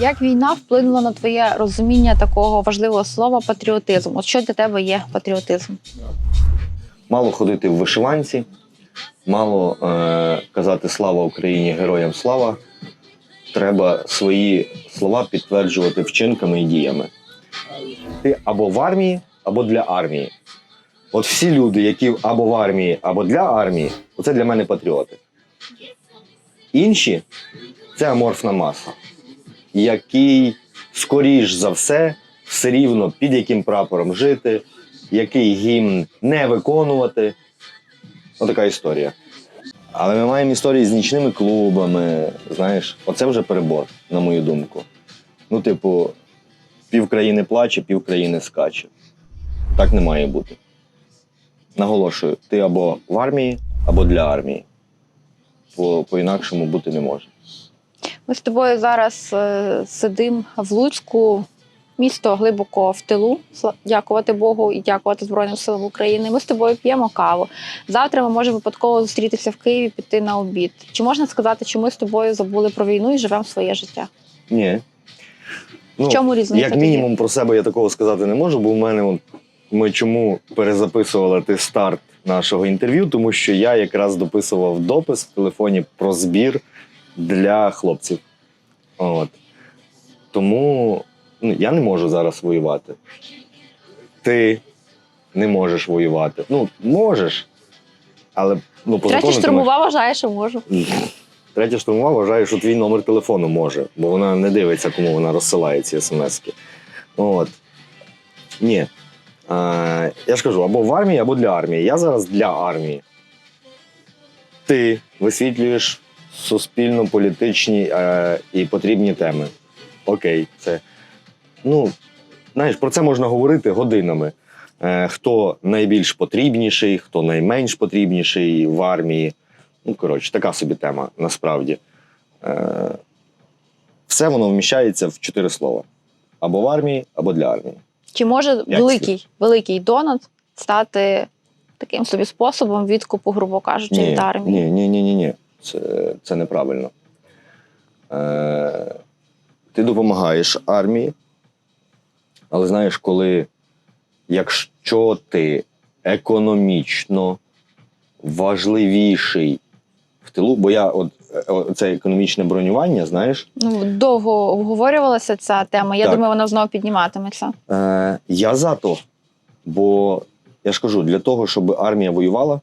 Як війна вплинула на твоє розуміння такого важливого слова патріотизм? От що для тебе є патріотизм? Мало ходити в вишиванці, мало е, казати слава Україні, героям слава. Треба свої слова підтверджувати вчинками і діями. Ти або в армії, або для армії. От всі люди, які або в армії, або для армії, оце для мене патріоти. Інші це аморфна маса, який, скоріш за все, все рівно під яким прапором жити, який гімн не виконувати. Отака історія. Але ми маємо історії з нічними клубами. Знаєш, оце вже перебор, на мою думку. Ну, типу, пів країни плаче, пів країни скаче. Так не має бути. Наголошую, ти або в армії, або для армії. По, по-інакшому бути не може. Ми з тобою зараз е, сидимо в Луцьку, місто глибоко в тилу. Дякувати Богу і дякувати Збройним силам України. Ми з тобою п'ємо каву. Завтра ми можемо випадково зустрітися в Києві, піти на обід. Чи можна сказати, що ми з тобою забули про війну і живемо своє життя? Ні. Ну, в чому різниця? Як мінімум про себе я такого сказати не можу, бо в мене от, ми чому перезаписували ти старт нашого інтерв'ю, тому що я якраз дописував допис в телефоні про збір для хлопців. От. Тому ну, я не можу зараз воювати. Ти не можеш воювати. Ну, можеш, але ну, по Третя закону ти штурмова вважає, що можу. Третя штурмова вважає, що твій номер телефону може, бо вона не дивиться, кому вона розсилає ці смски. От. Ні. А, я ж кажу, або в армії, або для армії. Я зараз для армії. Ти висвітлюєш суспільно-політичні е, і потрібні теми. Окей, це. Ну, знаєш, про це можна говорити годинами. Е, хто найбільш потрібніший, хто найменш потрібніший в армії. Ну, коротше, така собі тема насправді. Е, все воно вміщається в чотири слова: або в армії, або для армії. Чи може Як великий, великий донат стати таким собі способом відкупу, грубо кажучи, від армії? ні, ні, ні, ні, ні. Це, це неправильно. Е, ти допомагаєш армії, але знаєш, коли якщо ти економічно важливіший в тилу, бо я от е, це економічне бронювання, знаєш, Ну, довго обговорювалася ця тема. Я Так. думаю, вона знову підніматиметься. Е, я за то. Бо я ж кажу, для того, щоб армія воювала,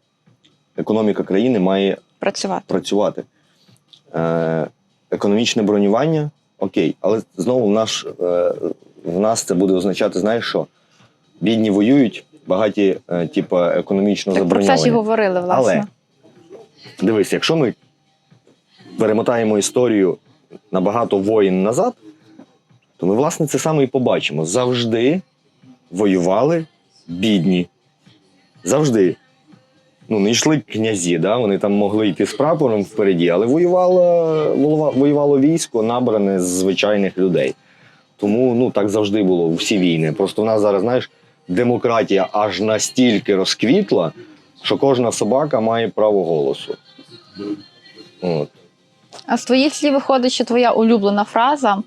економіка країни має Працювати. працювати. Е, економічне бронювання окей, але знову в, наш, е, в нас це буде означати, знаєш що? Бідні воюють, багаті, е, типа, економічно Так про це ж і говорили, власне. Але дивись, якщо ми перемотаємо історію на багато воїн назад, то ми, власне, це саме і побачимо. Завжди воювали бідні. Завжди. Ну, не йшли князі, да? вони там могли йти з прапором впереді, але воювало, воювало військо, набране з звичайних людей. Тому ну, так завжди було всі війни. Просто в нас зараз, знаєш, демократія аж настільки розквітла, що кожна собака має право голосу. От. А з твоїх слів виходить, що твоя улюблена фраза,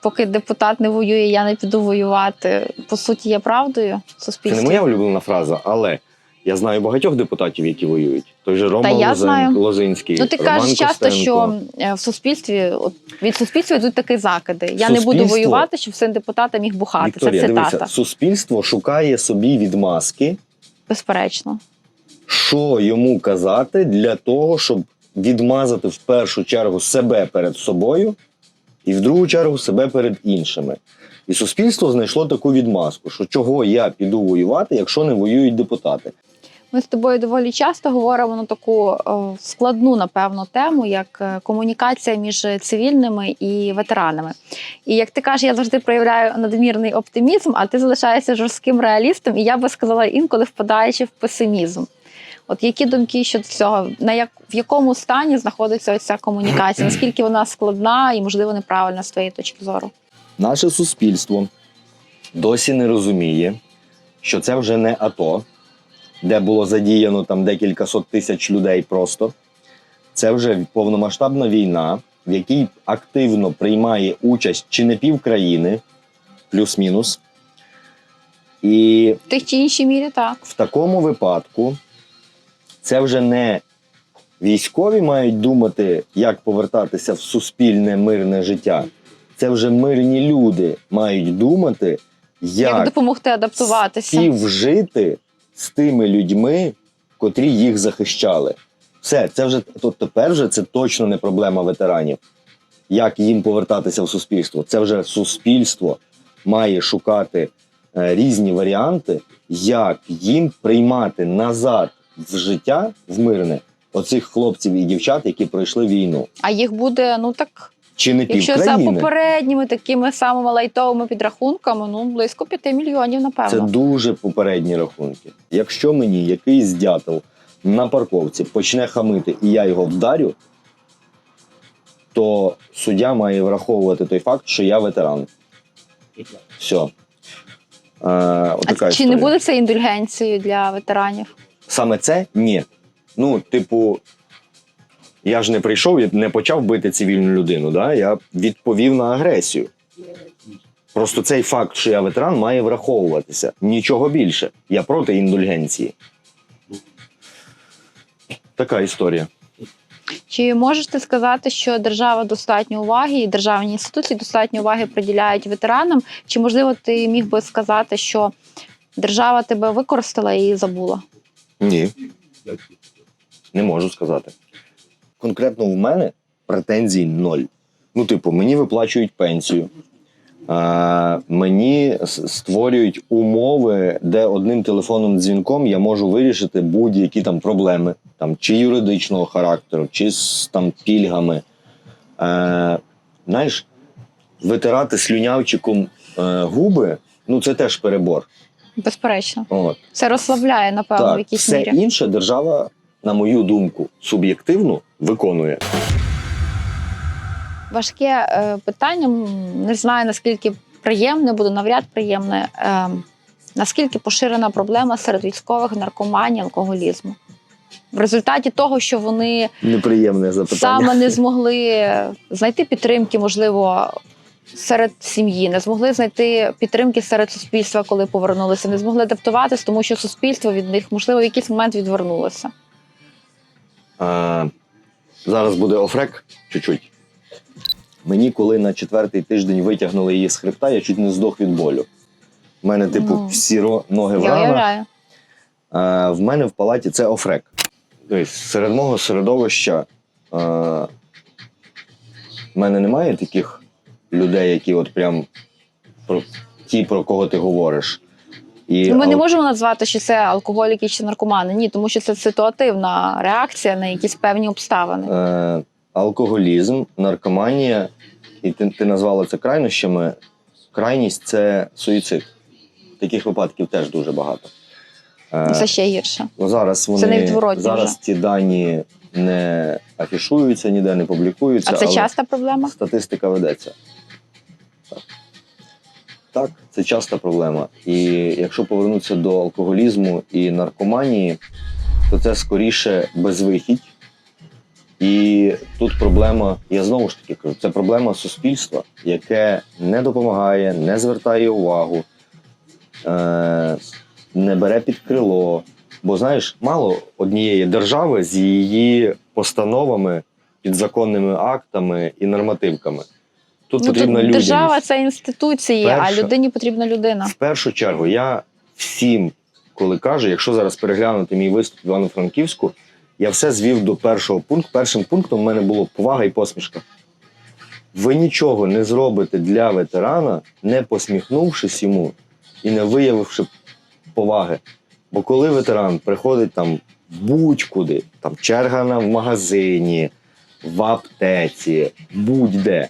поки депутат не воює, я не піду воювати, по суті, є правдою в Це не моя улюблена фраза, але я знаю багатьох депутатів, які воюють. Той же Рома я Лозин- знаю. Лозинський. Ну, ти Роман кажеш часто, Костенко. що е, в суспільстві от, від суспільства йдуть такі закиди. Я не буду Суспільство- воювати, щоб син депутата міг бухати. Вікторія, Це цитата, дивися, суспільство шукає собі відмазки, безперечно. що йому казати для того, щоб відмазати в першу чергу себе перед собою, і в другу чергу себе перед іншими. І суспільство знайшло таку відмазку, що чого я піду воювати, якщо не воюють депутати. Ми з тобою доволі часто говоримо на таку е, складну, напевно, тему, як е, комунікація між цивільними і ветеранами. І як ти кажеш, я завжди проявляю надмірний оптимізм, а ти залишаєшся жорстким реалістом, і я би сказала, інколи впадаючи в песимізм. От які думки щодо цього? На як в якому стані знаходиться ця комунікація? Наскільки вона складна і можливо неправильна з твоєї точки зору? Наше суспільство досі не розуміє, що це вже не АТО, де було задіяно там декілька сот тисяч людей просто. Це вже повномасштабна війна, в якій активно приймає участь чи не пів країни, плюс-мінус. І В тих чи іншій мірі так. в такому випадку це вже не військові мають думати, як повертатися в суспільне мирне життя. Це вже мирні люди мають думати, Як, як, допомогти адаптуватися. співжити з тими людьми, котрі їх захищали. Все, це вже то тепер вже це точно не проблема ветеранів. Як їм повертатися в суспільство? Це вже суспільство має шукати е, різні варіанти, як їм приймати назад в життя в мирне оцих хлопців і дівчат, які пройшли війну. А їх буде, ну так, Чи не якщо за попередніми такими самими лайтовими підрахунками, ну близько 5 мільйонів, напевно. Це дуже попередні рахунки. Якщо мені якийсь дятел на парковці почне хамити і я його вдарю, то суддя має враховувати той факт, що я ветеран. Все. Е, А чи не буде це індульгенцією для ветеранів? Саме це ні. Ну, типу, я ж не прийшов і не почав бити цивільну людину. Да? Я відповів на агресію. Просто цей факт, що я ветеран, має враховуватися. Нічого більше. Я проти індульгенції. Така історія. Чи можете сказати, що держава достатньо уваги і державні інституції достатньо уваги приділяють ветеранам? Чи можливо ти міг би сказати, що держава тебе використала і забула? Ні. Не можу сказати. Конкретно в мене претензій ноль. Ну, типу, мені виплачують пенсію. А, мені створюють умови, де одним телефонним дзвінком я можу вирішити будь-які там проблеми, там, чи юридичного характеру, чи з там пільгами. Е, знаєш, витирати слюнявчиком е, губи, ну це теж перебор. Безперечно, От. це розслабляє, напевно, в Так, якійсь все мірі. інше держава, на мою думку, суб'єктивно виконує. Важке е, питання. Не знаю наскільки приємне, буде навряд приємне. Е, наскільки поширена проблема серед військових наркоманії, алкоголізму? В результаті того, що вони Неприємне запитання. саме не змогли знайти підтримки, можливо, серед сім'ї, не змогли знайти підтримки серед суспільства, коли повернулися, не змогли адаптуватись, тому що суспільство від них, можливо, в якийсь момент відвернулося. А, зараз буде офрек чуть-чуть. Мені, коли на четвертий тиждень витягнули її з хребта, я чуть не здох від болю. У мене, типу, Ну, всі ро- ноги в Я ранах. уявляю. А, в мене в палаті це офрек. Тобто, серед мого середовища а, в мене немає таких людей, які от прям про ті, про кого ти говориш. І, Ми не можемо назвати, що це алкоголіки чи наркомани. Ні, тому що це ситуативна реакція на якісь певні обставини. е, алкоголізм, наркоманія, і ти, ти назвала це крайнощами. Крайність це суїцид. Таких випадків теж дуже багато. Е, Це ще гірше. Ну, зараз вони Це невідворотні зараз вже. ті дані не афішуються, ніде не публікуються. А це але часта проблема? Статистика ведеться. Так. це часта проблема. І якщо повернутися до алкоголізму і наркоманії, то це скоріше безвихідь. І тут проблема, я знову ж таки кажу, це проблема суспільства, яке не допомагає, не звертає увагу, е, не бере під крило. Бо знаєш, мало однієї держави з її постановами, підзаконними актами і нормативками. Тут Ну, потрібна людяність. держава це інституції, а людині потрібна людина. В першу чергу, я всім, коли кажу, якщо зараз переглянути мій виступ в Івано-Франківську, я все звів до першого пункту. Першим пунктом в мене було повага і посмішка. Ви нічого не зробите для ветерана, не посміхнувшись йому і не виявивши поваги. Бо коли ветеран приходить там будь-куди, там черга на в магазині, в аптеці, будь-де.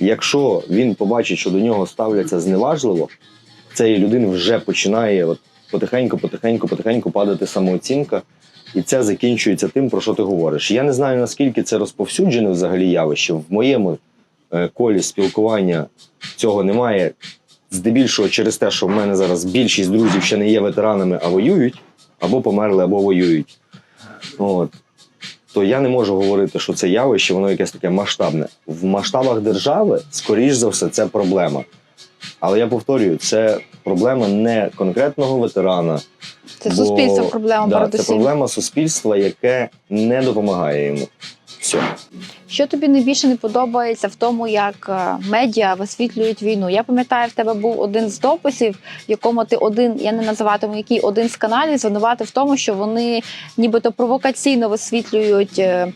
Якщо він побачить, що до нього ставляться зневажливо, цієї людини вже починає от потихеньку, потихеньку, потихеньку падати самооцінка, і це закінчується тим, про що ти говориш. Я не знаю, наскільки це розповсюджене взагалі явище. В моєму е, колі спілкування цього немає. Здебільшого через те, що в мене зараз більшість друзів ще не є ветеранами, а воюють, або померли, або воюють. От. То я не можу говорити, що це явище, воно якесь таке масштабне. В масштабах держави, скоріш за все, це проблема. Але я повторюю, це проблема не конкретного ветерана. Це бо- суспільство проблема да, Це проблема суспільства, яке не допомагає йому. Все. Що тобі найбільше не подобається в тому, як е, медіа висвітлюють війну? Я пам'ятаю, в тебе був один з дописів, в якому ти один, я не називатиму який один з каналів, звинуватив в тому, що вони нібито провокаційно висвітлюють е,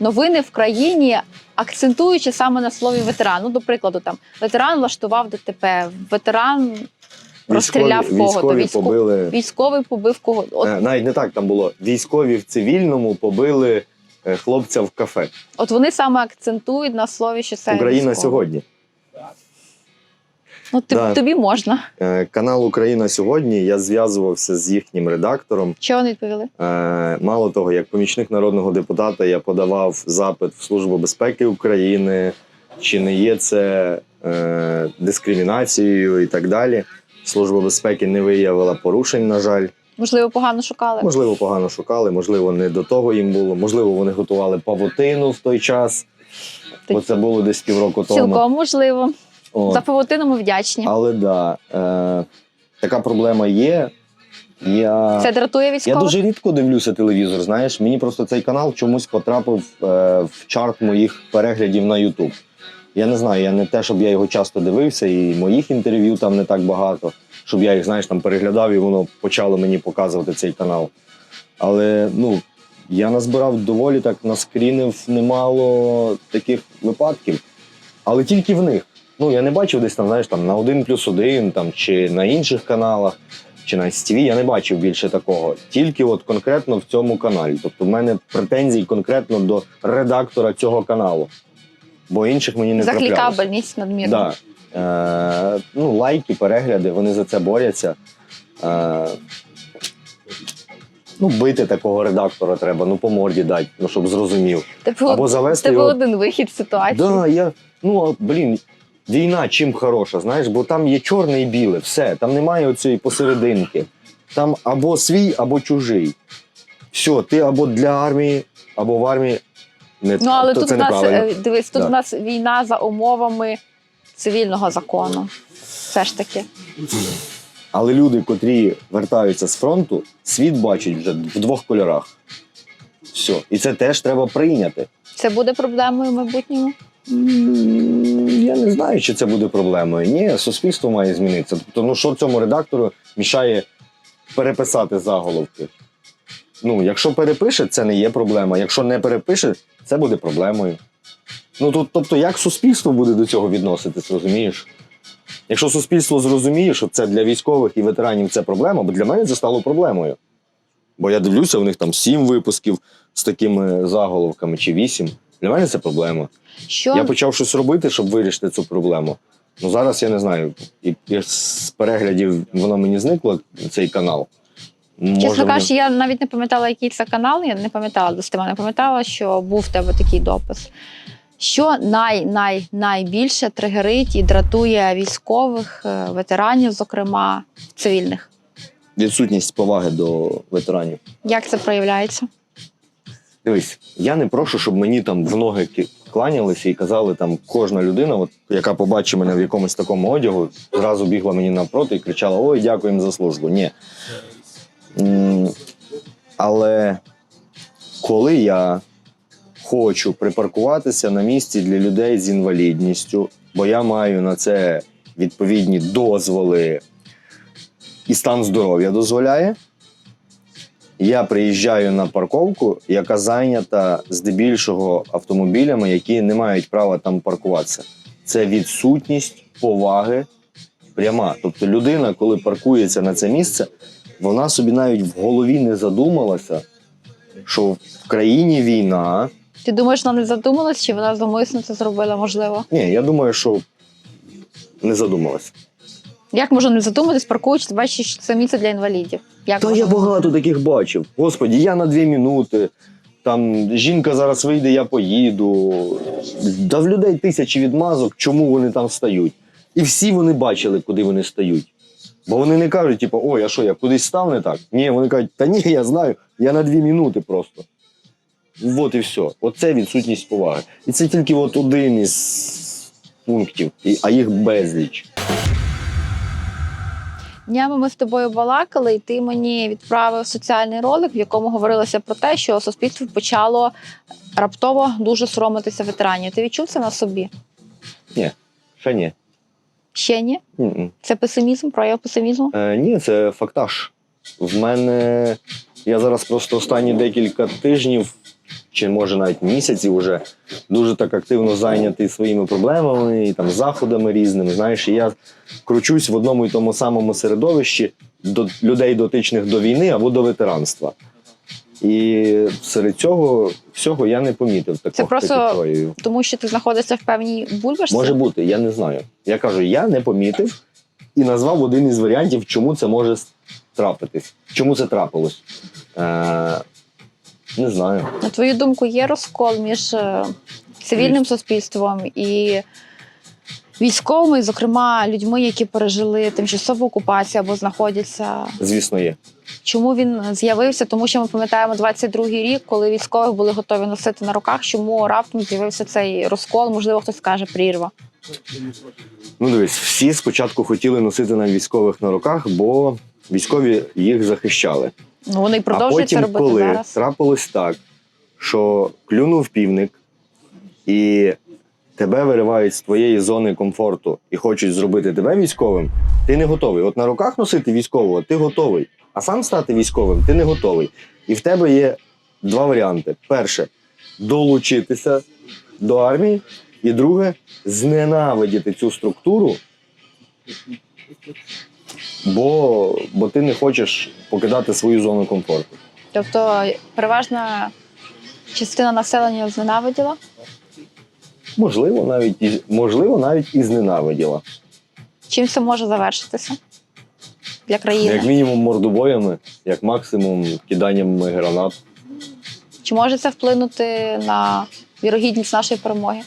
новини в країні, акцентуючи саме на слові ветеран. Ну, до прикладу, там ветеран влаштував ДТП, ветеран розстріляв Військові, кого-то, військові військо- побили. військовий побив кого. От, Е, Навіть не так там було. Військові в цивільному побили хлопця в кафе. от вони саме акцентують на слові, що це Україна військовий. сьогодні. Ну, ти, Да. тобі можна. Е, Канал Україна сьогодні. Я зв'язувався з їхнім редактором. Що вони відповіли? Е, Мало того, як помічник народного депутата, я подавав запит в Службу безпеки України, чи не є це е, дискримінацією і так далі. Служба безпеки не виявила порушень, на жаль. Можливо, погано шукали. Можливо, погано шукали, можливо, не до того їм було. Можливо, вони готували павутину в той час, бо це було десь півроку тому. Цілком можливо. От. За павутину ми вдячні. Але да, е, така проблема є. Я, Це дратує я дуже рідко дивлюся телевізор. Знаєш, мені просто цей канал чомусь потрапив е, в чарт моїх переглядів на YouTube. Я не знаю, я не те, щоб я його часто дивився, і моїх інтерв'ю там не так багато, щоб я їх, знаєш, там переглядав і воно почало мені показувати цей канал. Але ну, я назбирав доволі так, наскрінив немало таких випадків, але тільки в них. Ну, я не бачив десь там, знаєш, там на 1 плюс 1 там, чи на інших каналах, чи на STV, я не бачив більше такого. Тільки от конкретно в цьому каналі. Тобто в мене претензій конкретно до редактора цього каналу. Бо інших мені не За траплялося. клікабельність надмірно. Да. Е, ну, лайки, перегляди, вони за це борються. Е, ну, бити такого редактора треба, ну по морді дати, ну, щоб зрозумів. Типу, Або завести тебе його. один вихід з ситуації. Да, я, ну, блін, війна чим хороша, знаєш, бо там є чорне і біле, все, там немає оцієї посерединки. Там або свій, або чужий. Все, ти або для армії, або в армії. Не, Ну але то тут це у нас е, дивись, тут Да. у нас війна за умовами цивільного закону. Все ж таки. Але люди, котрі вертаються з фронту, світ бачать вже в двох кольорах. Все. І це теж треба прийняти. Це буде проблемою в майбутньому. Я не знаю, чи це буде проблемою. Ні, суспільство має змінитися. Тобто, ну що цьому редактору мішає переписати заголовки? Ну, якщо перепише, це не є проблема. Якщо не перепише, це буде проблемою. Ну тут, тобто, як суспільство буде до цього відноситись, розумієш? Якщо суспільство зрозуміє, що це для військових і ветеранів це проблема, бо для мене це стало проблемою. Бо я дивлюся, у них там сім випусків з такими заголовками чи вісім. Для мене це проблема. Що Я почав щось робити, щоб вирішити цю проблему. Ну зараз я не знаю, і, і з переглядів воно мені зникло, цей канал. чесно кажучи, я навіть не пам'ятала, який це канал. Я не пам'ятала достеменно, не пам'ятала, що був в тебе такий допис. Що най, най, найбільше тригерить і дратує військових, е, ветеранів, зокрема цивільних? відсутність поваги до ветеранів. Як це проявляється? Дивись, я не прошу, щоб мені там в ноги кланялися і казали, там кожна людина, от, яка побачить мене в якомусь такому одягу, зразу бігла мені навпроти і кричала: Ой, дякуємо за службу. Ні. М, Але коли я хочу припаркуватися на місці для людей з інвалідністю, бо я маю на це відповідні дозволи і стан здоров'я дозволяє, я приїжджаю на парковку, яка зайнята здебільшого автомобілями, які не мають права там паркуватися. Це відсутність поваги пряма. Тобто людина, коли паркується на це місце, вона собі навіть в голові не задумалася, що в країні війна. Ти думаєш, вона не задумалась, чи вона зумисно це зробила, можливо? Ні, я думаю, що не задумалася. Як можна не задуматись, паркуючись, бачиш, що це місце для інвалідів? Як Та можна? я багато таких бачив. Господі, я на дві минути. Там жінка зараз вийде, я поїду. Да в людей тисячі відмазок, чому вони там стають. І всі вони бачили, куди вони стають. Бо вони не кажуть, типу, ой, а що, я кудись став не так? Ні, вони кажуть, та ні, я знаю, я на дві минути просто. От і все. Оце відсутність поваги. І це тільки от один із пунктів, а їх безліч. Днями ми з тобою балакали, і ти мені відправив соціальний ролик, в якому говорилося про те, що суспільство почало раптово дуже соромитися ветеранів. Ти відчув це на собі? Ні, Ще ні. Ще ні? М-м. Це песимізм, прояв песимізму? Е, ні, це фактаж. В мене я зараз просто останні декілька тижнів, чи може навіть місяців уже дуже так активно зайнятий своїми проблемами і там заходами різними. Знаєш, і я кручусь в одному і тому самому середовищі до людей, дотичних до війни або до ветеранства. І серед цього всього я не помітив такого просто проявів. Тому що ти знаходишся в певній бульбашці? Може бути, я не знаю. Я кажу, я не помітив і назвав один із варіантів, чому це може трапитись. Чому це трапилось? Е, не знаю. На твою думку, є розкол між е, цивільним суспільством і військовими, зокрема, людьми, які пережили тимчасову окупацію або знаходяться. Звісно, є. Чому він з'явився? Тому що ми пам'ятаємо 22-й рік, коли військові були готові носити на руках. Чому раптом з'явився цей розкол? Можливо, хтось скаже прірва. Ну, дивись, всі спочатку хотіли носити на військових на руках, бо військові їх захищали. Ну вони й а потім, це робити коли зараз. трапилось так, що клюнув півник і тебе виривають з твоєї зони комфорту і хочуть зробити тебе військовим, ти не готовий. От на руках носити військового ти готовий, а сам стати військовим ти не готовий. І в тебе є два варіанти: перше долучитися до армії, і друге зненавидіти цю структуру. Бо, бо ти не хочеш покидати свою зону комфорту. Тобто, переважна частина населення зненавиділа. Можливо, навіть і можливо, навіть і зненавиділа. Чим це може завершитися для країни? Як мінімум мордобоями, як максимум киданням гранат. Чи може це вплинути на вірогідність нашої перемоги?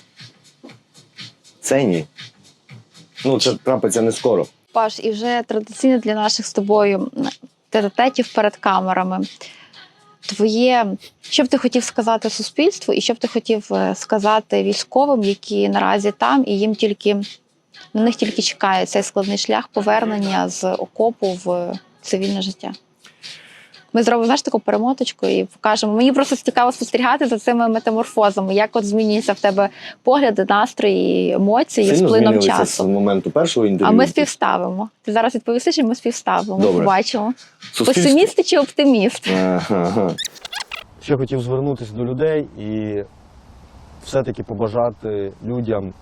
Це ні. Ну, це трапиться не скоро. Паш, і вже традиційно для наших з тобою тет-а-тетів перед камерами. Твоє, що б ти хотів сказати суспільству, і що б ти хотів е, сказати військовим, які наразі там, і їм тільки на них тільки чекає цей складний шлях повернення з окопу в цивільне життя. Ми зробимо знаєш, таку перемоточку і покажемо. Мені просто цікаво спостерігати за цими метаморфозами, як от змінюються в тебе погляди, настрої, емоції з плином часу. з моменту першого інтерв'ю. А ми співставимо. Ти зараз відповісти, чи ми співставимо? Добре. Побачимо. Суспільство- Песиміст чи оптиміст? Ага. Ще хотів звернутися до людей і все-таки побажати людям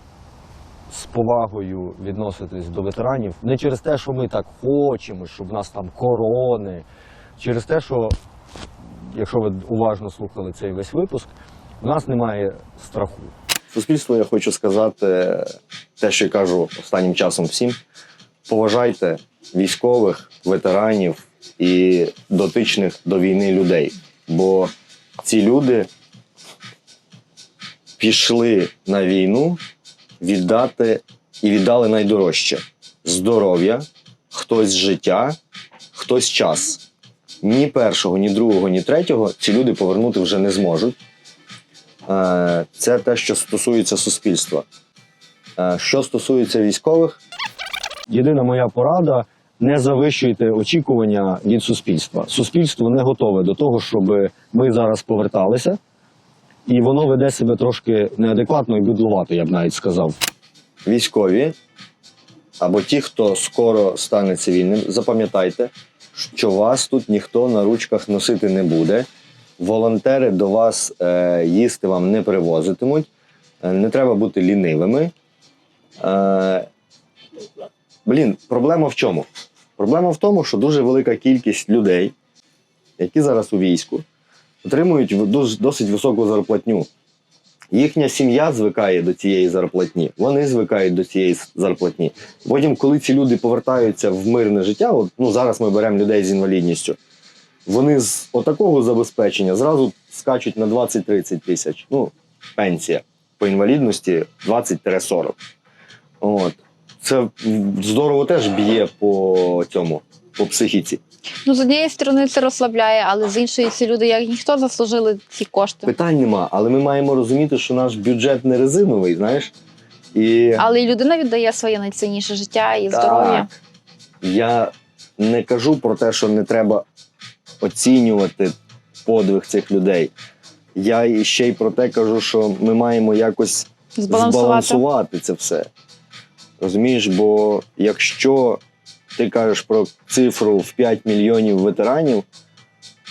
з повагою відноситись до ветеранів. Не через те, що ми так хочемо, щоб в нас там корони, через те, що, якщо ви уважно слухали цей весь випуск, у нас немає страху. Суспільству я хочу сказати те, що я кажу останнім часом всім: поважайте військових, ветеранів і дотичних до війни людей. Бо ці люди пішли на війну віддати і віддали найдорожче здоров'я, хтось життя, хтось час. Ні першого, ні другого, ні третього ці люди повернути вже не зможуть. Е, Це те, що стосується суспільства. Е, Що стосується військових, Єдина моя порада не завищуйте очікування від суспільства. Суспільство не готове до того, щоб ми зараз поверталися, і воно веде себе трошки неадекватно і будлувато, я б навіть сказав. військові або ті, хто скоро стане цивільним, запам'ятайте, що вас тут ніхто на ручках носити не буде. Волонтери до вас е, їсти вам не привозитимуть. Е, не треба бути лінивими. Е, блін, проблема в чому? Проблема в тому, що дуже велика кількість людей, які зараз у війську, отримують досить високу зарплатню. Їхня сім'я звикає до цієї зарплатні, вони звикають до цієї зарплатні. Потім, коли ці люди повертаються в мирне життя, от, ну зараз ми беремо людей з інвалідністю, вони з отакого забезпечення зразу скачуть на 20-30 тисяч. Ну, пенсія по інвалідності 20-40. От. Це здорово теж б'є по цьому, по психіці. Ну, з однієї сторони це розслабляє, але з іншої ці люди, як ніхто, заслужили ці кошти. Питань нема, але ми маємо розуміти, що наш бюджет не резиновий, знаєш. І Але і людина віддає своє найцінніше життя і здоров'я. Я не кажу про те, що не треба оцінювати подвиг цих людей. Я ще й про те кажу, що ми маємо якось Збалансувати. збалансувати це все. Розумієш, бо якщо ти кажеш про цифру в 5 мільйонів ветеранів,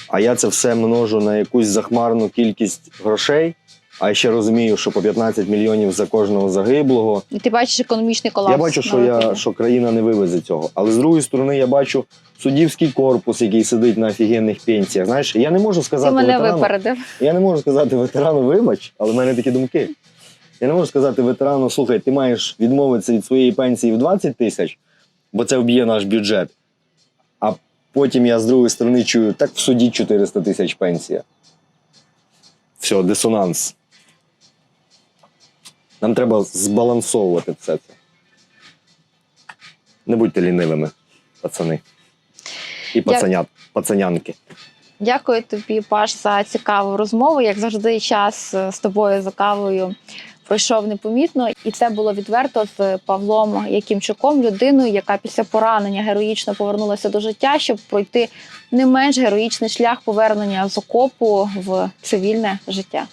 а я це все множу на якусь захмарну кількість грошей, а я ще розумію, що по 15 мільйонів за кожного загиблого. І ти бачиш економічний колапс. Я бачу, що, я, що країна не вивезе цього. Але з другої сторони, я бачу суддівський корпус, який сидить на офігенних пенсіях. Знаєш, я не можу Ти сказати мене ветерану, випередив. я не можу сказати ветерану, вибач, але в мене такі думки. Я не можу сказати ветерану, слухай, ти маєш відмовитися від своєї пенсії в 20 тисяч, бо це вб'є наш бюджет. А потім я з другої сторони чую, так в суді 400 тисяч пенсія. Все, дисонанс. Нам треба збалансовувати все це. Не будьте лінивими, пацани. І пацанят, пацанянки. Дякую тобі, Паш, за цікаву розмову. Як завжди, час е, з тобою за кавою пройшов непомітно, і це було відверто з Павлом Якимчуком, людиною, яка після поранення героїчно повернулася до життя, щоб пройти не менш героїчний шлях повернення з окопу в цивільне життя.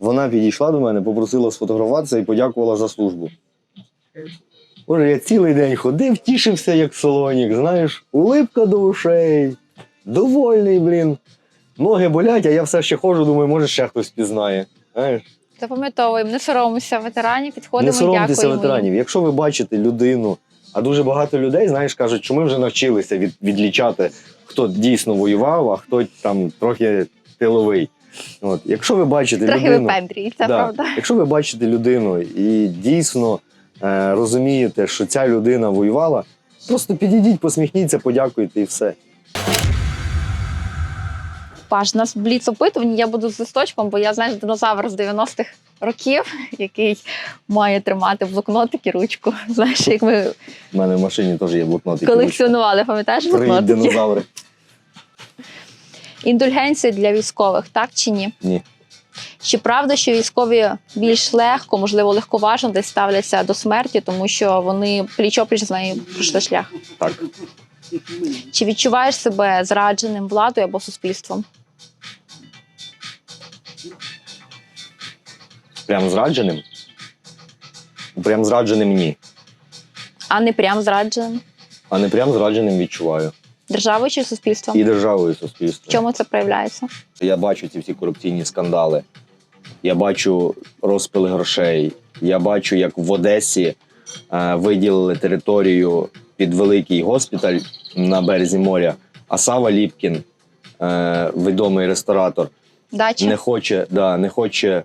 Вона підійшла до мене, попросила сфотографуватися і подякувала за службу. Боже, я цілий день ходив, тішився, як солонік, знаєш, улипка до ушей, довольний, блін. Ноги болять, а я все ще ходжу, думаю, може ще хтось пізнає. Знаєш? Запам'ятовуємо, не соромимося ветеранів, підходимо, Не соромтеся дякуємо. ветеранів. Якщо ви бачите людину, а дуже багато людей, знаєш, кажуть, що ми вже навчилися від, відлічати, хто дійсно воював, а хто там трохи тиловий. От, якщо ви бачите Трохи людину, випендрій, це Да. правда. Якщо ви бачите людину і дійсно е, розумієте, що ця людина воювала, просто підійдіть, посміхніться, подякуйте і все. Паш, у нас бліц опитування. Я буду з листочком, бо я знаєш динозавр з 90-х років, який має тримати блокнотик і ручку. Знаєш, як ми У мене в машині теж є блокнот. і ручка. колекціонували, пам'ятаєш Три блокнотики? динозаври. Індульгенції для військових, так чи ні? Ні. Чи правда, що військові більш легко, можливо, легковажно десь ставляться до смерті, тому що вони пліч-опліч з нею пройшли шлях? Так. Чи відчуваєш себе зрадженим владою або суспільством? Прям зрадженим? Прям зрадженим ні. А не прям зрадженим? А не прям зрадженим відчуваю. Державою чи суспільством? І державою, і В чому це проявляється? Я бачу ці всі корупційні скандали. Я бачу розпили грошей. Я бачу, як в Одесі е, виділили територію під великий госпіталь на березі моря. А Сава Ліпкін, е, відомий ресторатор, Дача? не хоче, да, не хоче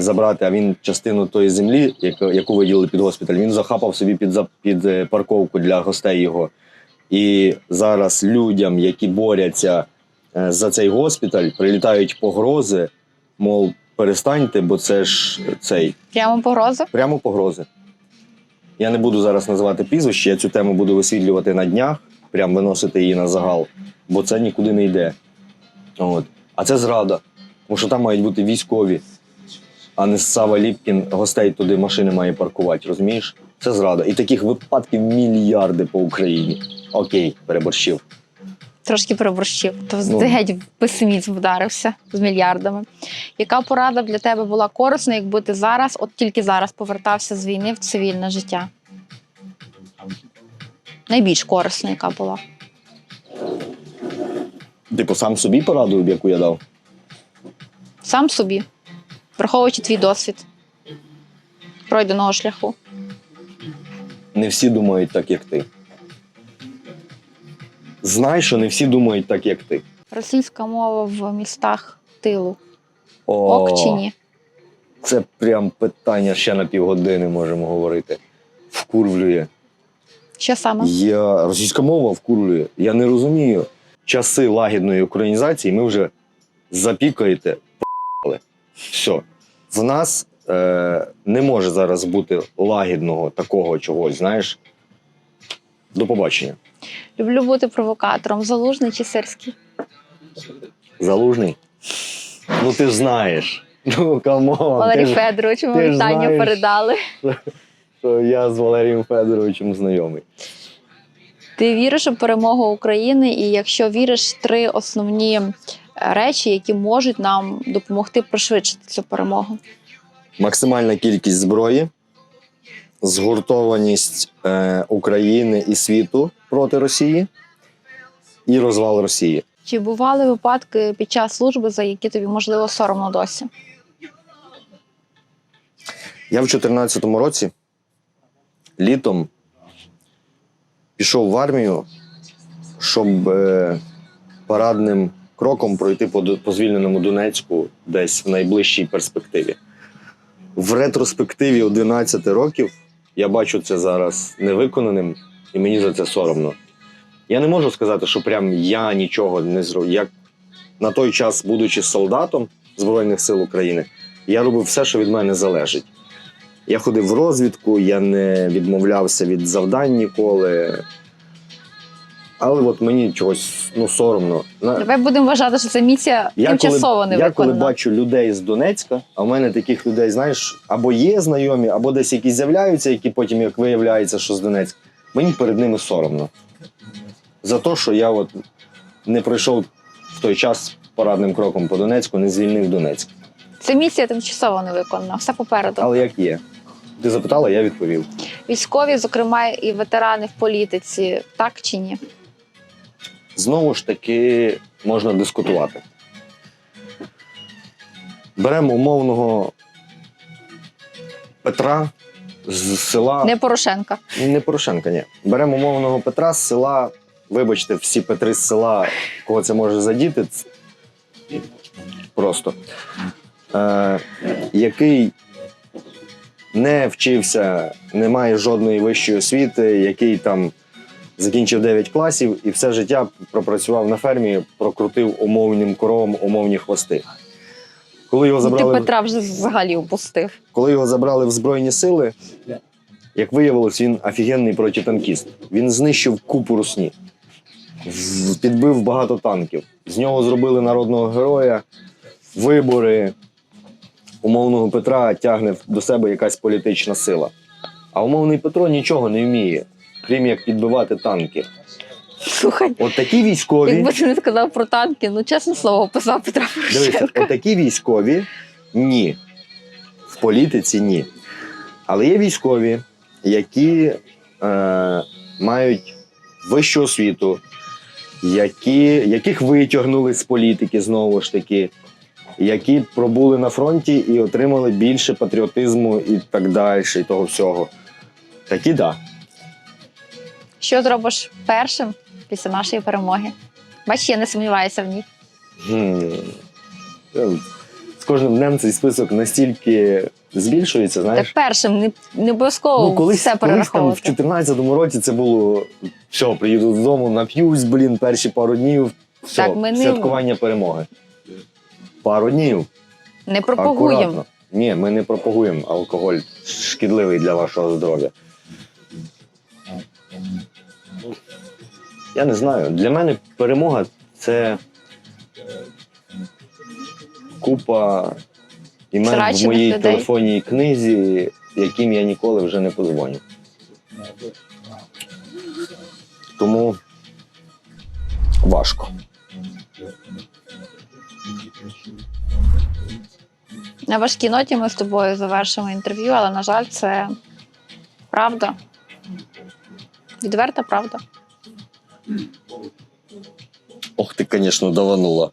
забрати, а він частину тої землі, яку, виділили під госпіталь, він захапав собі під, під е, парковку для гостей його. І зараз людям, які борються е, за цей госпіталь, прилітають погрози, мов, перестаньте, бо це ж цей Прямо погрози? прямо погрози. Я не буду зараз називати прізвище, я цю тему буду висвітлювати на днях, прям виносити її на загал, бо це нікуди не йде. От. А це зрада. Тому що там мають бути військові, а не Сава Ліпкін гостей туди машини має паркувати, розумієш? Це зрада. І таких випадків мільярди по Україні. Окей, переборщив. Трошки переборщив. То Ну. геть песимізм вдарився з мільярдами. Яка порада для тебе була корисна, якби ти зараз, от тільки зараз, повертався з війни в цивільне життя? Найбільш корисна, яка була? Типу, сам собі пораду, яку я дав. Сам собі, враховуючи твій досвід пройденого шляху. Не всі думають так, як ти. Знай, що не всі думають так, як ти. Російська мова в містах тилу. О, Ок чи ні? Це прям питання ще на півгодини можемо говорити. Вкурвлює. Що саме? Я російська мова вкурвлює. Я не розумію. Часи лагідної українізації ми вже запікаєте. Все. В нас е, не може зараз бути лагідного такого чогось, знаєш. До побачення. Люблю бути провокатором. Залужний чи сирський? Залужний. Ну ти ж знаєш. Ну, камон. Валерій ти ж, Федорович, ми ти ж вітання знаєш. передали. що я з Валерієм Федоровичем знайомий. Ти віриш у перемогу України, і якщо віриш, три основні речі, які можуть нам допомогти пришвидшити цю перемогу. Максимальна кількість зброї, згуртованість е, України і світу проти Росії і розвал Росії. Чи бували випадки під час служби, за які тобі можливо соромно досі? Я в 2014 році літом пішов в армію, щоб е, парадним кроком пройти по, по звільненому Донецьку десь в найближчій перспективі. В ретроспективі 11 років я бачу це зараз невиконаним, і мені за це соромно. Я не можу сказати, що прям я нічого не зробив. Як на той час, будучи солдатом Збройних сил України, я робив все, що від мене залежить. Я ходив в розвідку, я не відмовлявся від завдань ніколи. Але от мені чогось ну, соромно. На- Давай будемо вважати, що ця місія тимчасово не я коли виконана. бачу людей з Донецька, а в мене таких людей, знаєш, або є знайомі, або десь якісь з'являються, які потім, як виявляється, що з Донецька, мені перед ними соромно. За те, що я от не пройшов в той час парадним кроком по Донецьку, не звільнив Донецьк. Ця місія тимчасово не виконана, все попереду. Але як є? Ти запитала, я відповів. Військові, зокрема, і ветерани в політиці, так чи ні? Знову ж таки можна дискутувати. Беремо умовного Петра з села. Не Порошенка. Не Порошенка, ні. Беремо умовного Петра з села. Вибачте, всі Петри з села, кого це може задіти. Просто. Е, який не вчився, не має жодної вищої освіти, який там закінчив 9 класів і все життя пропрацював на фермі, прокрутив умовним коровам умовні хвости. Коли його Ну, Ти забрали, Петра вже взагалі упустив. коли його забрали в Збройні сили, як виявилось, він офігенний протитанкіст. Він знищив купу русні, підбив багато танків. З нього зробили народного героя, вибори. Умовного Петра тягне до себе якась політична сила. А умовний Петро нічого не вміє, крім як підбивати танки. Слухай, От такі військові. якби ти не сказав про танки, ну чесне слово, писав Петра Дивися, Порошенка. отакі військові ні. В політиці ні. Але є військові, які е, мають вищу освіту, які, яких витягнули з політики знову ж таки, які пробули на фронті і отримали більше патріотизму і так далі, і того всього. Такі да. Що зробиш першим після нашої перемоги? Бач, я не сумніваюся в ній. Гм. Е, З кожним днем цей список настільки збільшується, знаєш. Так першим не, не обов'язково Ну, колись, все колись там в перераховувати. 2014 році це було все, приїду додому, нап'юсь, блін, перші пару днів. Все, Так, ми не- святкування перемоги. Пару днів. Не пропагуємо. Акуратно. Ні, ми не пропагуємо алкоголь шкідливий для вашого здоров'я. Я не знаю. Для мене перемога це купа імен в моїй людей. телефонній книзі, яким я ніколи вже не подзвоню. Тому важко. На важкій ноті ми з тобою завершимо інтерв'ю, але, на жаль, це правда. Відверта правда. Ох, ти, звісно, даванула.